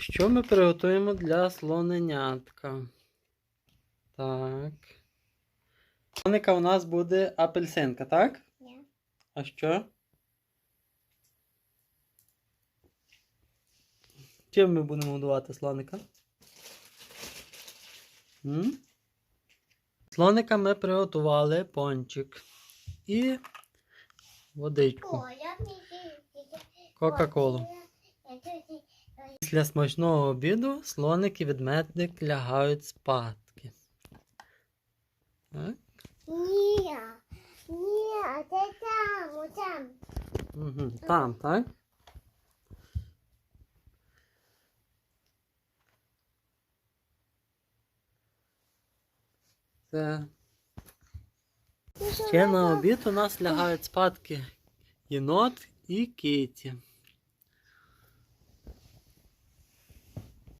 Що ми приготуємо для слоненятка? Так. Слоника у нас буде апельсинка, так? Ні. А що? Чим ми будемо годувати слоника? М? Слоника ми приготували пончик і водичку, Кока-Колу. Після смачного обіду слоник і ведмедик лягають спадки. Так? Ні, ні, це там, там. Угу. Там, так? Це ще на обід у нас лягають спадки єнот і киті.